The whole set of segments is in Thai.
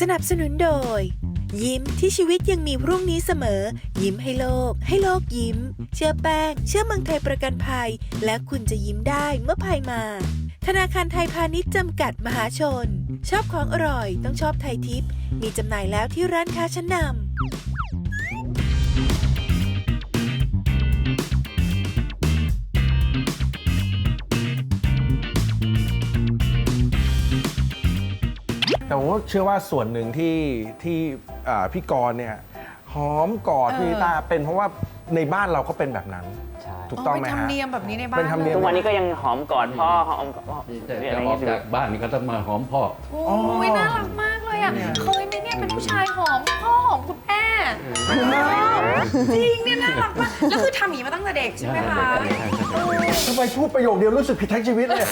สนับสนุนโดย ยิ้มที่ชีวิตยังมีพรุ่งนี้เสมอ ยิ้มให้โลก ให้โลกยิ้ม เชื่อแป้ง เชื่อเมืองไทยประกันภัย และคุณจะยิ้มได้เมื่อภัยมา ธนาคารไทยพาณิชย์จำกัดมหาชน ชอบของอร่อยต้องชอบไทยทิปมีจำหน่ายแล้วที่ร้านค้าชั้นนำ แต่ผมเชื่อว่าส่วนหนึ่งที่ที่อ่าพี่กรณ์เนี่ยหอมกอดเออพี่ลิต้าเป็นเพราะว่าในบ้านเราก็เป็นแบบนั้น ใช่ถูกต้องไหมเป็นธรรฮะมเนียมแบบนี้ในบ้านเป็นธรรมเนียม ทุกวันนี้ก็ยังหอมกอดพ่อหอมพ่อแต่เรียกอะจะไรออเงี้กย จากบ้านก็ต้องมาหอมพ่อ โอ้ยน่ารักมากเลยอะเคยไหมเนี่ยเป็นผู้ชาย หอมพ่อหอมคุณแม่จริงเนี่ยน่ารักมากแล้วคือทำอย่างนี้มาตั้งแต่เด็กใช่ไหมคะทำไมพูดประโยคเดียวรู้สึกผิดทั้งชีวิตเลย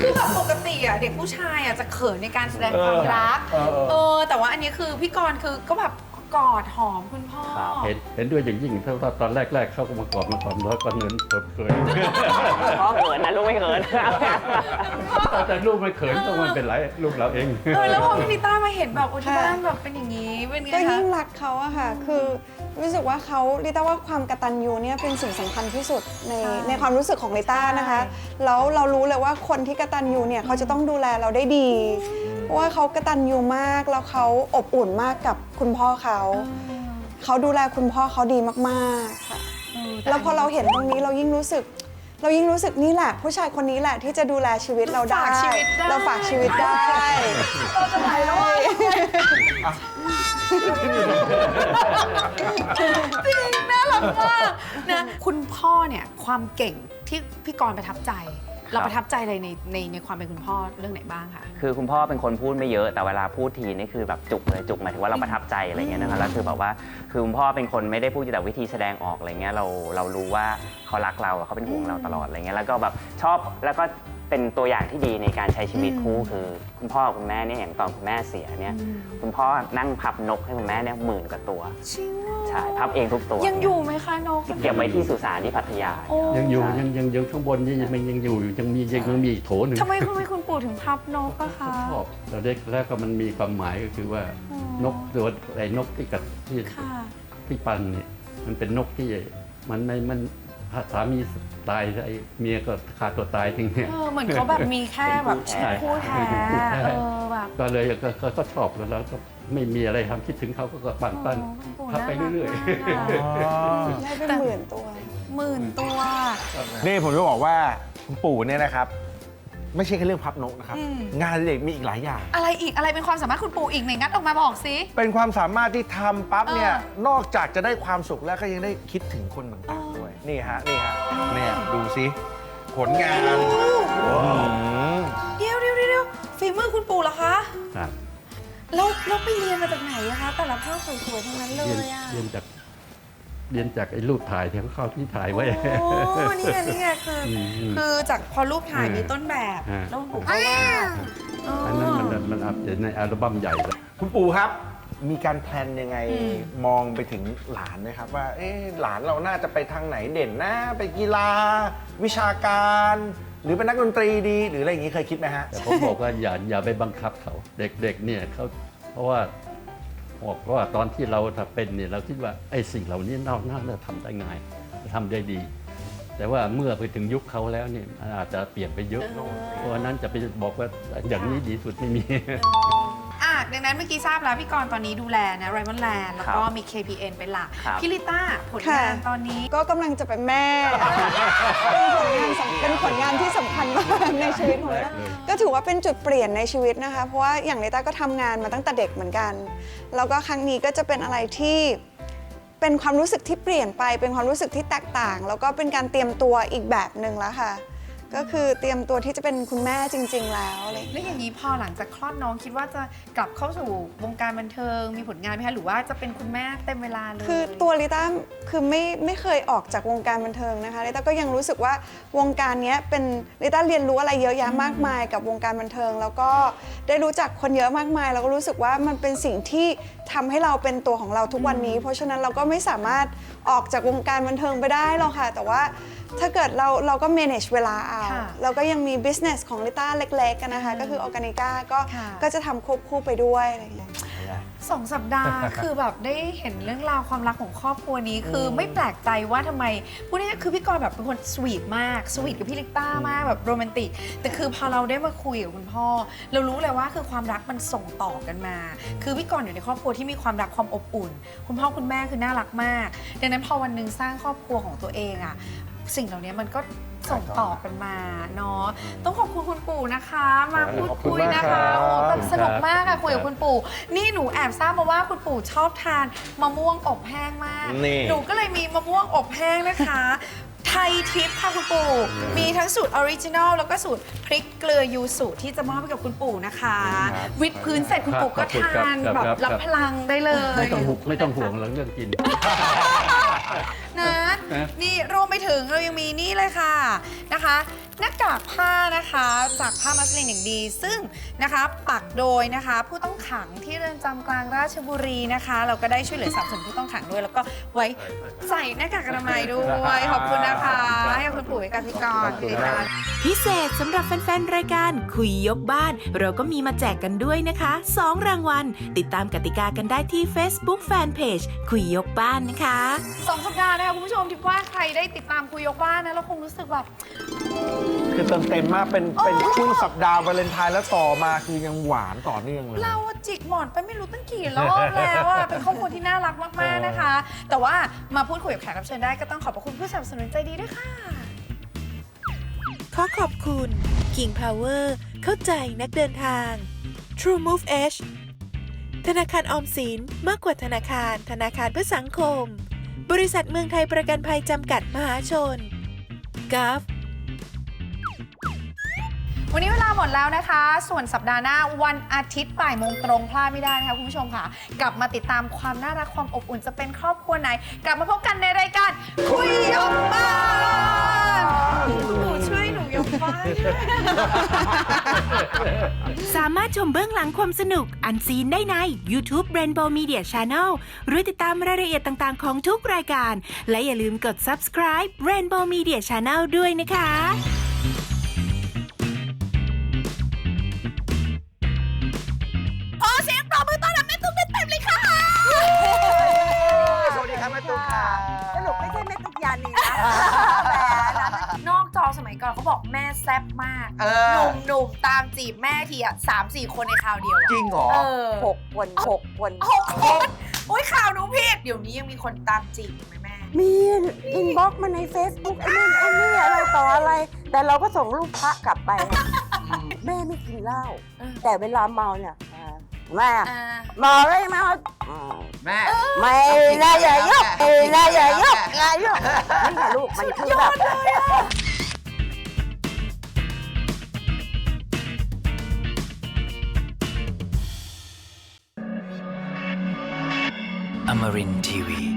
คือแบบปกติอะเด็กผู้ชายอะจะเขินในการแสดงความรักเออเออเออแต่ว่าอันนี้คือพี่กรณ์คือก็แบบ กอดหอมคุณพ่อเห็นเห็นด้วยอย่างยิ่งเพราะว่าตอนแรกๆเข้าก็มากอดมาก่อนแล้วก็เนินเขินพ่อเขินนะลูกไม่เขินๆแต่ลูกไม่เขินต้องมันเป็นไรลูกเราเอง เออแล้วพอพี่นิต้ามาเห็นแบบโอ้ที่บ้านแบบเป็นอย่างนี้เป็นไงก็คะยิ่งรักเขาอะค่ะ คือรู้สึกว่าเขาลิต้าว่าความกตัญญูเนี่ยเป็นสิ่งสำคัญที่สุดในใช่ในความรู้สึกของลิต้านะคะใช่แล้วเรารู้เลยว่าคนที่กตัญญูเนี่ยเขาจะต้องดูแลเราได้ดีเพ ราะว่าเขากตัญญูมากแล้วเขาอบอุ่นมากกับคุณพ่อเขา เขาดูแลคุณพ่อเขาดีมากๆค่ะเออต่แล้วพอเราเห็นตรงนี้เรายิ่งรู้สึก เรายิ่งรู้สึกนี่แหละ ผู้ชายคนนี้แหละที่จะดูแลชีวิตเราได้ ฝากชีวิตได้ เราฝากชีวิตได้เราจะไหนแล้วอะจริงน่ารักมากนะคุณพ่อเนี่ยความเก่งที่พี่กรณ์ประทับใจ เราประทับใจอะไรในในในความเป็นคุณพ่อเรื่องไหนบ้างคะ คือคุณพ่อเป็นคนพูดไม่เยอะแต่เวลาพูดทีนี่คือแบบจุกเลยจุกหมายถึงว่าเราประทับใจอะไรเงี้ยนะคะแล้วคือแบบว่าคือคุณพ่อเป็นคนไม่ได้พูดแต่วิธีแสดงออกอะไรเงี้ยเราเรารู้ว่าเขารักเราเขาเป็นห่วงเราตลอดอะไรเงี้ยแล้วก็แบบชอบแล้วก็เป็นตัวอย่างที่ดีในการใช้ชีวิตคู่คือ คุณพ่อกับคุณแม่เนี่ยอย่างตอนคุณแม่เสียเนี่ยคุณพ่อนั่งพับนกให้คุณแม่เนี่ยหมื่นกว่าตัว จริงเหรอ ใช่พับเองทุกตัวยังอยู่ไหมคะนก เก็บไว้ที่สุสานที่พัทยา โอ้ ยังอยู่ยังยังยังข้างบนนี่ยังยังอยู่ยังมียังมีอีกโถหนึ่งทำไมทำไมคุณปู่ถึงพับนกอะคะชอบเราเด็กแล้วก็มันมีความหมายก็คือว่าอ๋อนกตัวไอ้นกที่กับที่ค่ะ ที่ปันเนี่ยมันเป็นนกที่มันไม่มันสามีตายไอ้เมียก็ขาดตัวตายทิ้งเนี่ย เออเหมือนเขาแบบมีแค่แบบใช่คู่แท้ใช่เออแบบ ก็เลยก็ก็ก็ชอบแล้วแล้วก็ ไม่มีอะไรทำคิดถึงเขาก็ก็ปั่นปั้นคุณปู่พับไปเรื่อยๆ ได้เป็นหมื่นตัว หมื่นตัว นี่ผมจะบอกว่าคุณปู่เนี่ยนะครับ ไม่ใช่แค่เรื่องพับนกนะครับ อืม งานเด็กมีอีกหลายอย่าง อะไรอีกอะไรเป็นความสามารถคุณปู่อีกไหนงัดออกมาบอกสิ เป็นความสามารถที่ทำปั๊บเนี่ย เออ นอกจากจะได้ความสุขแล้วก็ยังได้คิดถึงคนต่างๆด้วย นี่ฮะ นี่ฮะเนี่ยดูสิผลงานอืมเดี๋ยวเดี๋ยวเดี๋ยวฝีมือคุณปู่เหรอคะๆครับ แล้วแล้วไปเรียนมาจากไหนอะคะ แต่ละภาพสวยๆทั้งนั้นเลเรียนยอะเรียนจากเรียนจากไอ้รูปถ่ายที่เขาเข้าที่ถ่ายไว้ โอ้นี่ไงนี่ไงคืออมอืมคือจากพอรูปถ่ายอืมมีต้นแบบอ่า แล้วคุณปู่ก็วาดอ๋อออันนั้นมันมันอัพในอัลบั้มใหญ่เลยคุณปู่ครับ มีการแพลนยังไงอืม มองไปถึงหลานไหมครับ ว่าเอ๊ะหลานเราน่าจะไปทางไหนเด่นนะ ไปกีฬา วิชาการ หรือเป็นนักดนตรีดีหรืออะไรอย่างนี้เคยคิดไหมฮะ แต่ผมบอกว่าอย่าอย่าไปบังคับเขา เด็กๆเนี่ยเขาเพราะว่าบอกว่าตอนที่เราถ้าเป็นเนี่ยเราคิดว่าไอ้สิ่งเหล่านี้น่าน่าจะทำได้ง่ายทำได้ดี แต่ว่าเมื่อไปถึงยุคเขาแล้วเนี่ยมันอาจจะเปลี่ยนไปเยอะ เพราะฉะนั้นจะไปบอกว่าอย่างนี้ดีสุดไม่มีอะ ดังนั้นเมื่อกี้ทราบแล้วพี่กรณ์ตอนนี้ดูแลนะไรมอนแลนด์แล้วก็ครับมี KPN เป็นหลักครับ พี่ลิต้าผลงานค่ะตอนนี้ก็กำลังจะเป็นแม่ เป็นผลงานสำเป็นผลงานที่สำคัญมากในชีวิตของลิต้าก็ถือว่าเป็นจุดเปลี่ยนในชีวิตนะคะ เพราะว่าอย่างลิต้าก็ทำงานมาตั้งแต่เด็กเหมือนกัน แล้วก็ครั้งนี้ก็จะเป็นอะไรที่เป็นความรู้สึกที่เปลี่ยนไป เป็นความรู้สึกที่แตกต่าง แล้วก็เป็นการเตรียมตัวอีกแบบหนึ่งแล้วค่ะ ก็คือเตรียมตัวที่จะเป็นคุณแม่จริง ๆ แล้วอะไรอย่างเงี้ยแล้วอย่างนี้พอหลังจากคลอดน้องคิดว่าจะกลับเข้าสู่วงการบันเทิงมีผลงานไหมคะหรือว่าจะเป็นคุณแม่เต็มเวลาเลยคือตัวลิต้าคือไม่ไม่เคยออกจากวงการบันเทิงนะคะลิต้าก็ยังรู้สึกว่าวงการเนี้ยเป็นลิต้าเรียนรู้อะไรเยอะแยะมากมายกับวงการบันเทิง แล้วก็ได้รู้จักคนเยอะมากมาย แล้วก็รู้สึกว่ามันเป็นสิ่งที่ทำให้เราเป็นตัวของเราทุกวันนี้ เพราะฉะนั้นเราก็ไม่สามารถออกจากวงการบันเทิงไปได้หรอกค่ะ แต่ว่า ถ้าเกิดเราเราก็ manage เวลาเอา ค่ะเราก็ยังมี business ของลิต้าเล็กๆกันนะคะ ก็คือ Organica ก็ค่ะ ก็จะทำควบคู่ไปด้วยอะไรอย่างเงี้ย สองสัปดาห์ คือแบบได้เห็นเรื่องราวความรักของครอบครัวนี้ คือไม่แปลกใจว่าทำไมพูดง่ายๆคือพี่กรณ์แบบเป็นคนสวีทมากสวีทกับพี่ลิต้ามากแบบโรแมนติก แต่คือพอเราได้มาคุยกับคุณพ่อ เรารู้เลยว่าคือความรักมันส่งต่อกันมา คือพี่กรณ์อยู่ในครอบครัวที่มีความรักความอบอุ่น คุณพ่อคุณแม่คือน่ารักมาก ดังนั้นพอวันหนึ่งสร้างครอบครัวของตัวเองอะสิ่งเหล่านี้มันก็ ส่งต่อกันมาเนาะต้องขอบคุณคุณปู่นะคะ มาพูดคุยนะคะโอ้โหแบบสนุกมากอะคุยกับคุณปู่ นี่หนูแอบทราบมาว่าคุณปู่ชอบทานมะม่วงอบแห้งมาก นี่ หนูก็เลยมีมะม่วงอบแห้งนะคะ ไทยทิพย์ค่ะคุณปู่ มีทั้งสูตรออริจินอลแล้วก็สูตรพริกเกลือยูสุที่จะมอบให้กับคุณปู่นะคะ วิดพื้นเสร็จคุณปู่ก็ขอบคุณทานครับแบบครับรับพลังได้เลย ไม่ต้องห่วงไม่ต้องห่วงเรื่องกิน นะนะ นี่รวมไปถึงเรายังมีนี่เลยค่ะนะคะ หน้ากากผ้านะคะ จากผ้ามัสลินอย่างดี ซึ่งนะคะปักโดยนะคะ ผู้ต้องขังที่เรือนจำกลางราชบุรีนะคะ เราก็ได้ช่วยเหลือสนับสนุนผู้ต้องขังด้วย แล้วก็ไว้ใส่หน้ากากอนามัยด้วยขอบคุณนะคะให้กับคุณปู่ให้กับพี่กรณ์พี่ลิต้าพิเศษสำหรับแฟน ๆ รายการคุยยกบ้าน เราก็มีมาแจกกันด้วยนะคะ 2 รางวัล ติดตามกติกากันได้ที่ Facebook Fanpage คุยยกบ้านนะคะ สองสัปดาห์นะคะคุณผู้ชมทิพย์ว่าใครได้ติดตามคุยยกบ้านนะเราคงรู้สึกแบบ คือเติมเต็มมากเป็นเป็นครึ่งสัปดาห์วาเลนไทน์แล้วต่อมาคือยังหวานต่อเนื่องเลย เราอะจิกหมอนไปไม่รู้ตั้งกี่รอบแล้วอะเป็นครอบครัวที่น่ารักมาก ๆ นะคะ แต่ว่ามาพูดคุยกับแขกรับเชิญได้ก็ต้องขอบพระคุณผู้สนับสนุนใจดีด้วยค่ะ ขอขอบคุณ King Power เข้าใจนักเดินทาง True Move Edge ธนาคารออมสินมากกว่าธนาคาร ธนาคารเพื่อสังคม บริษัทเมืองไทยประกันภัยจำกัดมหาชนก a f วันนี้เวลาหมดแล้วนะคะ ส่วนสัปดาห์หน้าวันอาทิตย์บ่ายโมงตรงพลาดไม่ได้นะคะคุณผู้ชมค่ะ กลับมาติดตามความน่ารักความอบอุ่นจะเป็นครอบครัวไหน กลับมาพบกันในรายการคุยยกบ้านหนูช่วยหนูยกบ้าน สามารถชมเบื้องหลังความสนุกอันซีนได้ใน YouTube Rainbow Media Channel หรือติดตามรายละเอียดต่างๆ ของทุกรายการ และอย่าลืมกด subscribe Rainbow Media Channel ด้วยนะคะ นีนะนอกจอสมัยก่อนเขาบอกแม่แซ่บมากเอหอนุ่มหนุ่มๆตามจีบแม่ทีอะสามสี่คนในคราวเดียวอะจริงเหรอ เออหกคนหกคน หกคนโอ้ยข่าวหนูผิดเดี๋ยวนี้ยังมีคนตามจีบอยู่ไหมแม่ มีอินบ็อกมาใน Facebook ไอ้นู่นไอ้นี่อะไรต่ออะไร แต่เราก็ส่งรูปพระกลับไปนะแม่ไม่กินเหล้าเออ แต่เวลาเมาเนี่ยอ่า แม่อ่าเมาเลยเมาอืมแม่ไม่นะอย่ายกไม่นะอย่ายกอย่ายกนี่ไงลูกมันคือแบบ Amarin Tiwi.